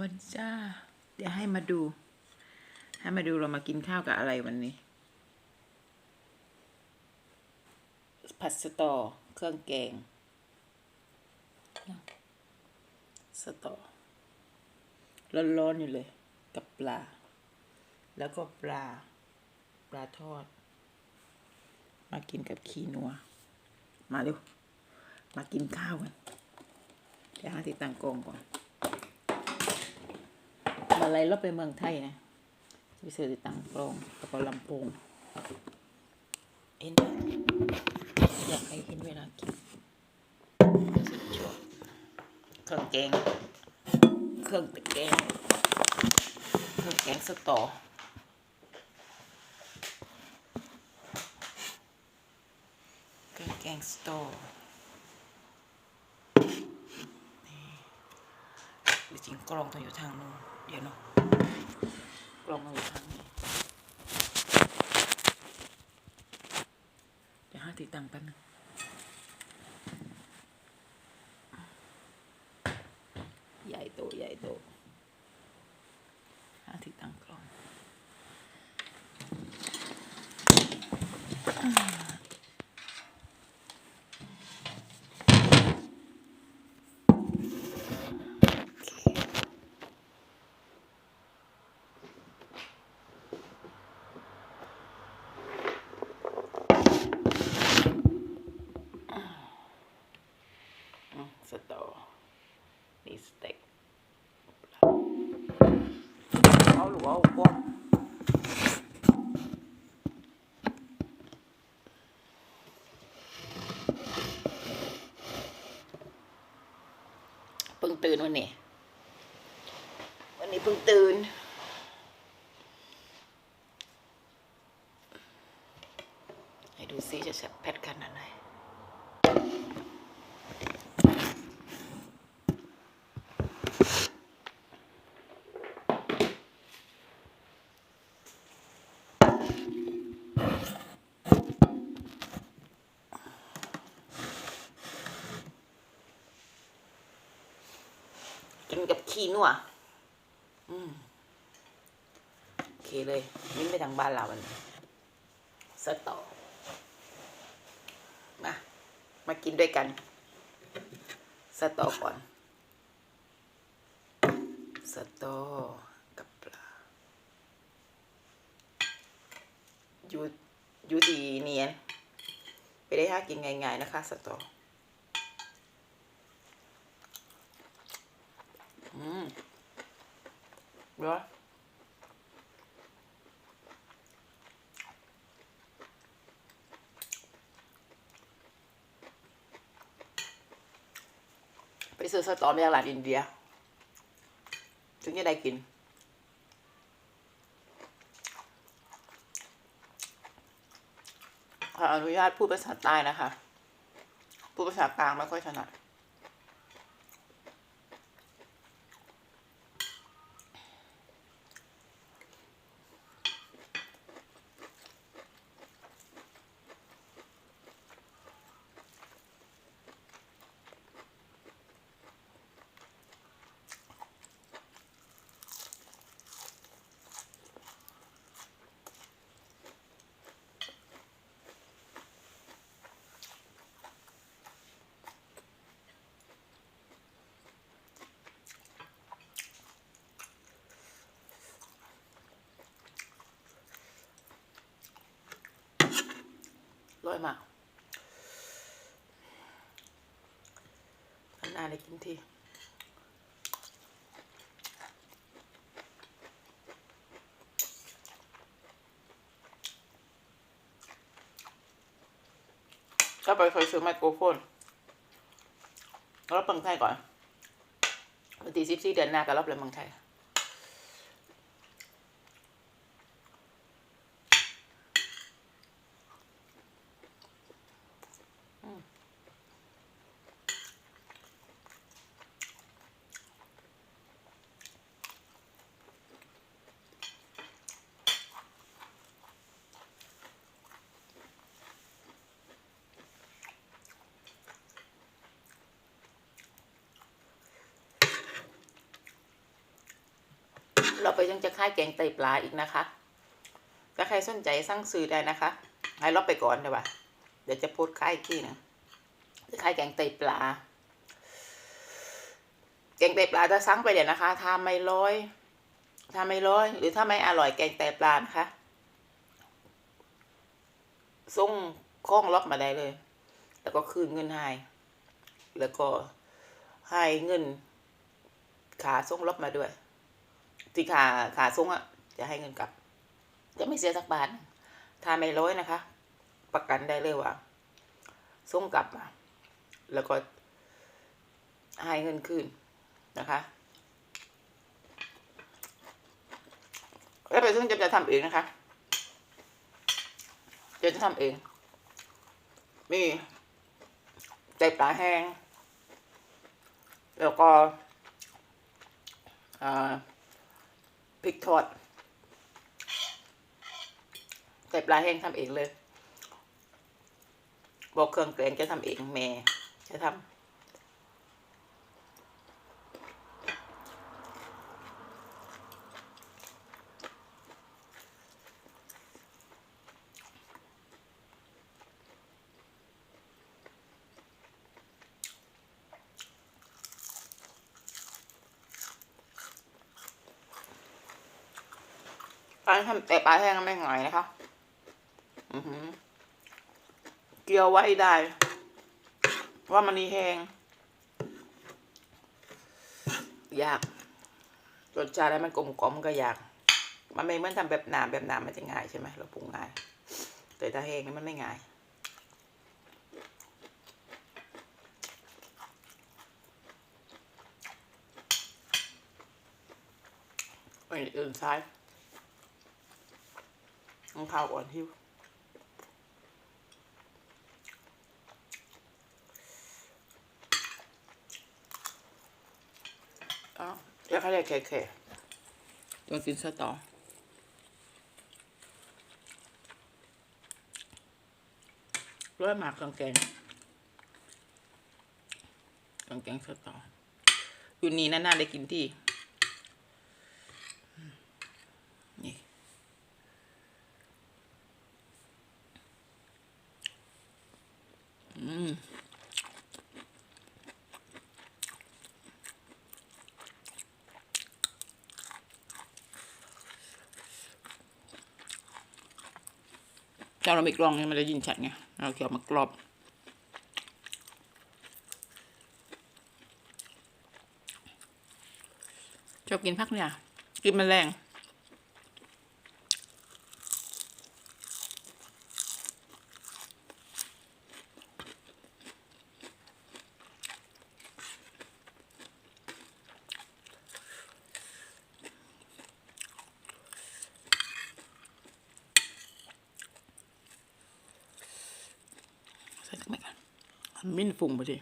วัสดีจ้า เดี๋ยวให้มาดู ให้มาดูเรามากินข้าวกับอะไรวันนี้ ผัดสตอ เครื่องแกง สตอ ร้อนๆอยู่เลย กับปลา แล้วก็ปลา ปลาทอด มากินกับขีนัว มาเร็ว มากินข้าวกัน เดี๋ยวหาที่ตั้งกล้องก่อน มาไล่รอบไปเมืองไทยนะไปซื้อที่ตั้งกลองแล้วก็ลำโพงเห็นอยากให้เห็นเวลากินสุดยอดเครื่องแกง เครื่องตะแกงเครื่องแกงสตอเครื่องแกงสตอจริงๆกลองต้องอยู่ทางนู้น เดี๋ยวเนาะกล้องเองอยู่ทางนี้เดี๋ยวหาติดตั้งแป๊บนึงใหญ่โตใหญ่โตหาติดตั้งกล้องโอเค อืมสตอนี่สเต็กเอาหรือว่าเอากว้างเพิ่งตื่น วันนี้ วันนี้เพิ่งตื่น ให้ดูซิจะแพทขนาดไหน ขีนัวอืมโอเคเลยยิ้มไปทางบ้านเราวันนี้สตอมามากินด้วยกันสตอก่อนสตอกับปลาอยู่อยู่ดีเนียนไปได้ห้ากินง่ายๆนะคะสตอ อืม เดี๋ยวไปซื้อสตอมาจากร้านอินเดีย ถึงจะได้กินขออนุญาตพูดภาษาใต้นะคะ พูดภาษากลางไม่ค่อยถนัด ร้อยมากอันนาได้กินทีก็ไปเคยซื้อไมโครโฟนแล้วเมืองไทยก่อนวันที่สิบสี่เดือนหน้าก็รับเลยเมืองไทย เราไปยังจะค่ายแกงไตปลาอีกนะคะ ถ้าใครสนใจสั่งซื้อได้นะคะให้เราไปก่อนเดี๋ยวว่าเดี๋ยวจะโพสค่ายอีกทีหนึงค่ายแกงไตปลา แกงไตปลาถ้าสั่งไปเดี๋ยวนะคะถ้าไม่ร้อยถ้าไม่ร้อย หรือถ้าไม่อร่อยแกงไตปลานะคะส่งข้องล็อกมาได้เลย แล้วก็คืนเงินให้ แล้วก็ให้เงินขาส่งล็อกมาด้วย ที่ขาขาส่งอะจะให้เงินกลับ จะไม่เสียสักบาทถ้าไม่ร้อยนะคะ ประกันได้เลยว่าส่งกลับมาแล้วก็ให้เงินคืนนะคะแล้วไปซึ่งจะจะทำเองนะคะเดี๋ยวจะทำเอง มีใจปลาแห้ง แล้วก็อ่า พริกทอดใส่ปลาแห้งทำเองเลย บอกเครื่องแกงจะทำเองแม่จะทำ การทำแต่ปลาแห้งไม่ง่ายนะคะอือหือเกี่ยวไว้ได้ ว่ามันนี่แห้งยากรสชาติมันกลมกล่อมก็ยาก มันไม่เหมือนทำแบบน้ำแบบน้ำมันจะง่ายใช่ไหมเราปรุงง่าย แต่ถ้าแห้งนี่มันไม่ง่ายอื่นซ้าย ต้องข้าวก่อนหิวอ้าวเดี๋ยวเขาเรียกแขกๆตัวกินสตอร้อยหมากกางแกงกางแกงสตออยู่นี่นานๆได้กินที่ นี่ อืม ถ้าเราไม่กรองเนี่ยมันจะยินชัดไงเราเคี่ยวมากรอบ ชอบกินพักเนี่ยกินแมลง ใส่สักเม็ดก่อน มิ้นฝุ่งไปดิ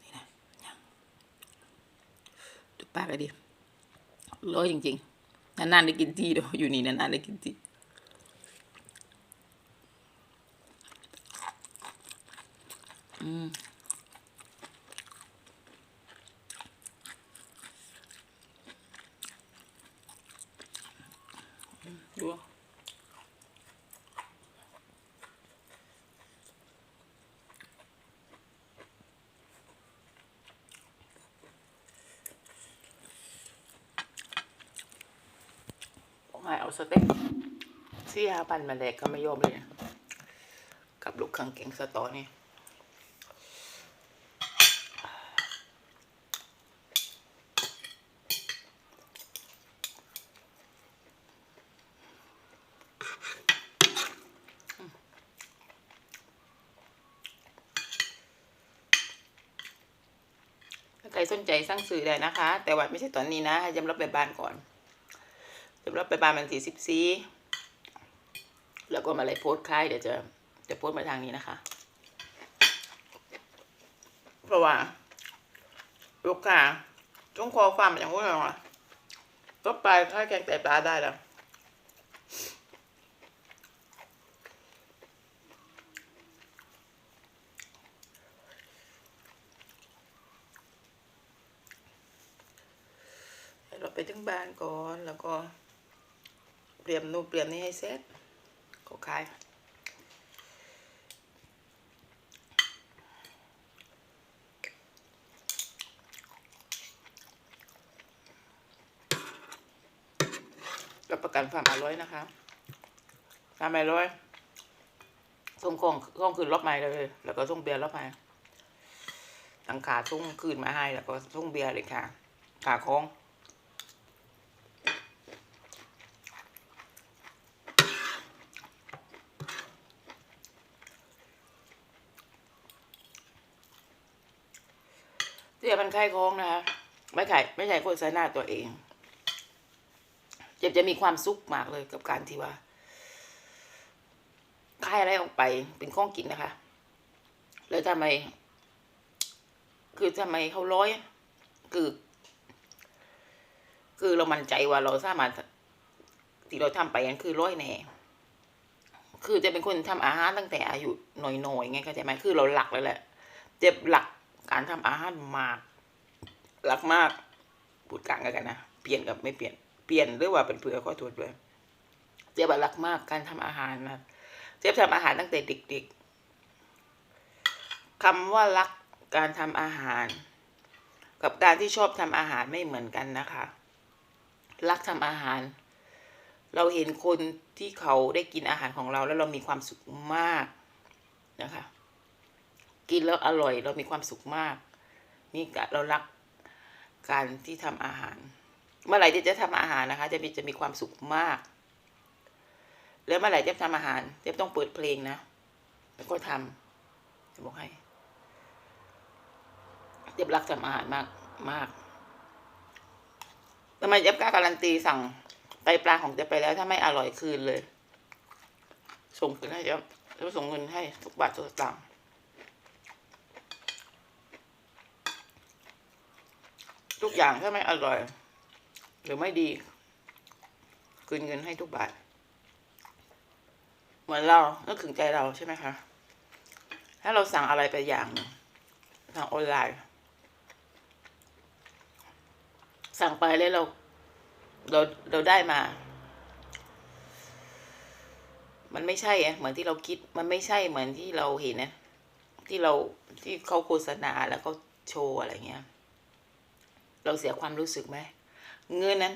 นี่นะดูปากเลยดิร้อยจริง ๆ นานๆได้กินทีเดียวอยู่นี่นานๆได้กินทีอืมดู ผมให้เอา สเต็กที่ฮาปันมาแลกก็ไม่ยอมเลยนะกับลูกขังเก่งสตอนี่ถ้าใครสนใจสั่งซื้อได้นะคะ แต่ว่าไม่ใช่ตอนนี้นะให้ยำรับไปบ้านก่อน เดี๋ยวเราไปบานมันสี่สิบสี่แล้วก็มาเลยโพสคล้ายเดี๋ยวจะจะโพสมาทางนี้นะคะ เพราะว่าลูกค้าจงคอความอย่างพวกเราอะก็ไปค่ายแกงไตปลาได้แล้วเราไปถึงบ้านก่อนแล้วก็ เตรียมนู่นเตรียมนี่ให้เสร็จก็ขายรับประกันความอร่อยนะคะความอร่อยส่งของส่งคืนรอบใหม่เลย แล้วก็ส่งเบียร์รอบใหม่ตังขาส่งคืนมาให้ แล้วก็ส่งเบียร์เลยค่ะ ขาของ ยมันไข้โค้งนะคะ ไม่ใช่ไม่ใช่โฆษณาตัวเอง เจ็บจะมีความสุขมากเลยกับการที่ว่าคายอะไรออกไปเป็นข้องกินนะคะ แล้วทำไม คือทำไมเขาร้อย คือ คือเรามั่นใจว่าเราสามารถที่เราทำไปนั่นคือร้อยแน่คือจะเป็นคนทำอาหารตั้งแต่อายุหน่อยๆไงเข้าใจไหมคือเราหลักเลยแหละเจ็บหลัก การทำอาหารมากหลักมากพูดกลางกันนะเปลี่ยนกับไม่เปลี่ยนเปลี่ยนหรือว่าเป็นเผื่อข้อโทษด้วยเจ๊บรักมากการทำอาหารนะเจ๊บทำอาหารตั้งแต่เด็กๆคำว่ารักการทำอาหาร กับการที่ชอบทำอาหารไม่เหมือนกันนะคะ รักทำอาหาร เราเห็นคนที่เขาได้กินอาหารของเราแล้วเรามีความสุขมากนะคะ กินแล้วอร่อยเรามีความสุขมาก นี่เรารักการที่ทำอาหาร เมื่อไหร่ที่จะทำอาหารนะคะ จะมีจะมีความสุขมาก แล้วเมื่อไหร่จะทำอาหารจะต้องเปิดเพลงนะแล้วก็ทำจะบอกให้เจ็บรักทำอาหารมากมากทำไมเจ็บกล้าการันตีสั่งไตปลาของเจ็บไปแล้วถ้าไม่อร่อยคืนเลย ส่งคืนให้เจ็บแล้วส่งเงินให้ทุกบาททุกสตางค์ ทุกอย่างถ้าไม่อร่อย หรือไม่ดี คืนเงินให้ทุกบาท เหมือนเรานึกถึงใจเราใช่ไหมคะ ถ้าเราสั่งอะไรไปอย่างนึ่งทางออนไลน์ สั่งไปแล้วเรา เราเราได้มา มันไม่ใช่อะเหมือนที่เราคิด มันไม่ใช่เหมือนที่เราเห็นนะที่เราที่เขาโฆษณาแล้วเขาโชว์อะไรเงี้ย เราเสียความรู้สึกไหมเงินนั้น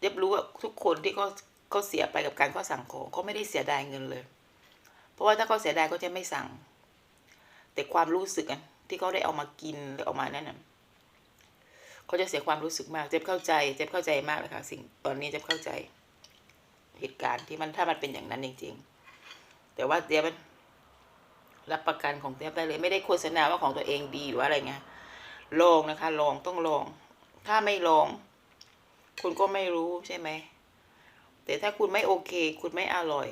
เย็บรู้ว่าทุกคนที่เขาเขาเสียไปกับการเขาสั่งของเขาไม่ได้เสียดายเงินเลย เพราะว่าถ้าเขาเสียดายเขาจะไม่สั่ง แต่ความรู้สึกอะที่เขาได้เอามากินหรือเอามานั่นน่ะเขาจะเสียความรู้สึกมาก เจ็บเข้าใจ เจ็บเข้าใจมากเลยค่ะสิ่งตอนนี้เจ็บเข้าใจ เหตุการณ์ที่มันถ้ามันเป็นอย่างนั้นจริงๆ แต่ว่าเจ๊ยบมันรับประกันของเจ๊ยบได้เลย ไม่ได้โฆษณาว่าของตัวเองดีหรือว่าอะไรเงี้ยลองนะคะ ลองต้องลอง ถ้าไม่ลอง คุณก็ไม่รู้ใช่ไหม แต่ถ้าคุณไม่โอเค คุณไม่อร่อย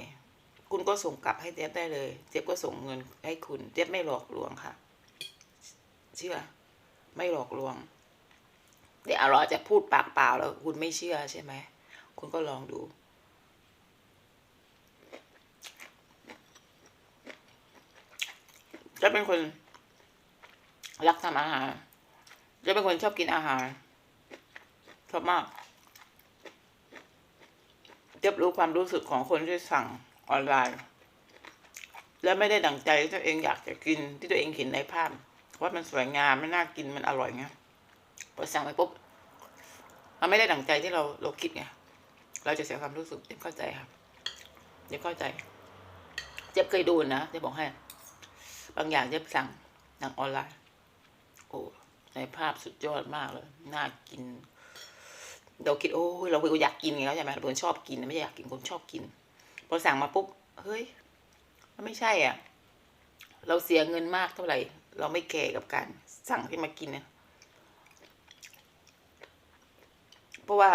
คุณก็ส่งกลับให้เจ๊บได้เลยเจ๊บก็ส่งเงินให้คุณเจ๊บไม่หลอกลวงค่ะ เชื่อ ไม่หลอกลวงเดี๋ยวเราจะพูดปากเปล่าแล้ว คุณไม่เชื่อใช่ไหม คุณก็ลองดูจะเป็นคนรักทำอาหารจะเป็นคนชอบกินอาหาร ชอบมากเจ็บรู้ความรู้สึกของคนที่สั่งออนไลน์ และไม่ได้ดั่งใจที่ตัวเองอยากจะกินที่ตัวเองเห็นในภาพ ว่ามันสวยงามมันน่ากินมันอร่อยไงพอสั่งไปปุ๊บมันไม่ได้ดั่งใจที่เราเราคิดไงเราจะเสียความรู้สึกเจ็บเข้าใจครับเจ็บเข้าใจ เจ็บเคยดูนะเจ็บบอกให้ บางอย่างเจ็บสั่งทางออนไลน์ โอ้ในภาพสุดยอดมากเลย น่ากิน เราคิดโอ้ยเราอยากกินไงเข้าใจไหมเราเป็นคนชอบกินไม่ใช่อยากกินคนชอบกินพอสั่งมาปุ๊บเฮ้ยมันไม่ใช่อะ เราเสียเงินมากเท่าไหร่ เราไม่แคร์กับการสั่งที่มากินเนี่ยเพราะว่า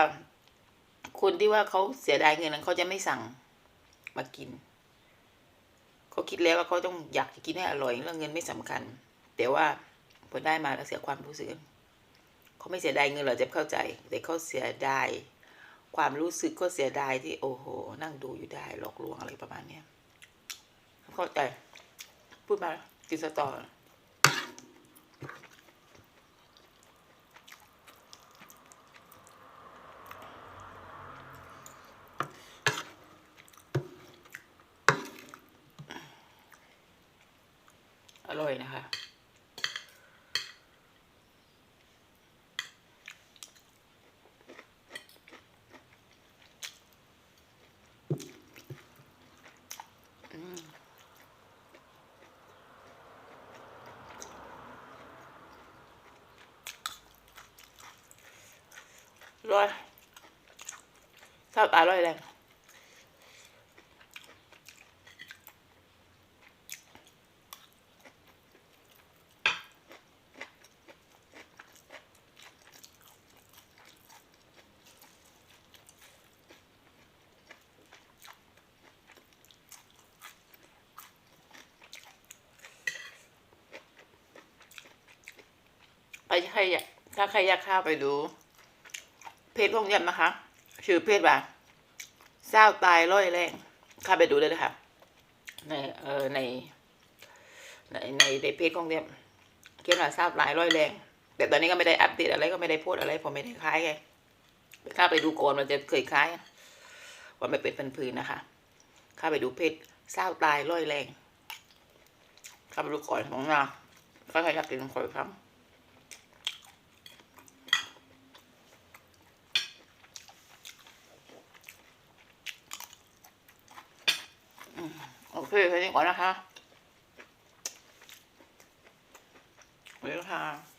คนที่ว่าเขาเสียดายเงินนั้นเขาจะไม่สั่งมากินเขาคิดแล้วว่าเขาต้องอยากจะกินให้อร่อยเรื่องเงินไม่สำคัญ แต่ว่าพอได้มาแล้วเสียความรู้สึก เขาไม่เสียดายเงินหรอกเจ็บเข้าใจ แต่เขาเสียดายความรู้สึกก็เสียดายที่โอ้โห นั่งดูอยู่ได้หลอกลวงอะไรประมาณเนี้ยเข้าใจ พูดมากินสตอร่ ร้อยชอบอร่อยเลยไปใครอยากถ้าใครอยากข้าไปดู เพจของยำนะคะชื่อเพจว่าเศร้าตายร้อยแรงเข้าไปดูเลยนะคะในเออใน ในในในเพจของเยำเขียนว่าเศร้าตายร้อยแรง แต่ตอนนี้ก็ไม่ได้อัปเดตอะไรก็ไม่ได้พูดอะไรผมไม่ได้คล้ายไงเข้าไปดูก่อนมันจะเคยคล้ายว่าไม่เป็นพันพืนนะคะเข้าไปดูเพจเศร้าตายร้อยแรงเข้าไปดูก่อนของเราถ้าใครอยากกินขอยครับ โอเคแค่นี้ก่อนนะคะเวลค่ะ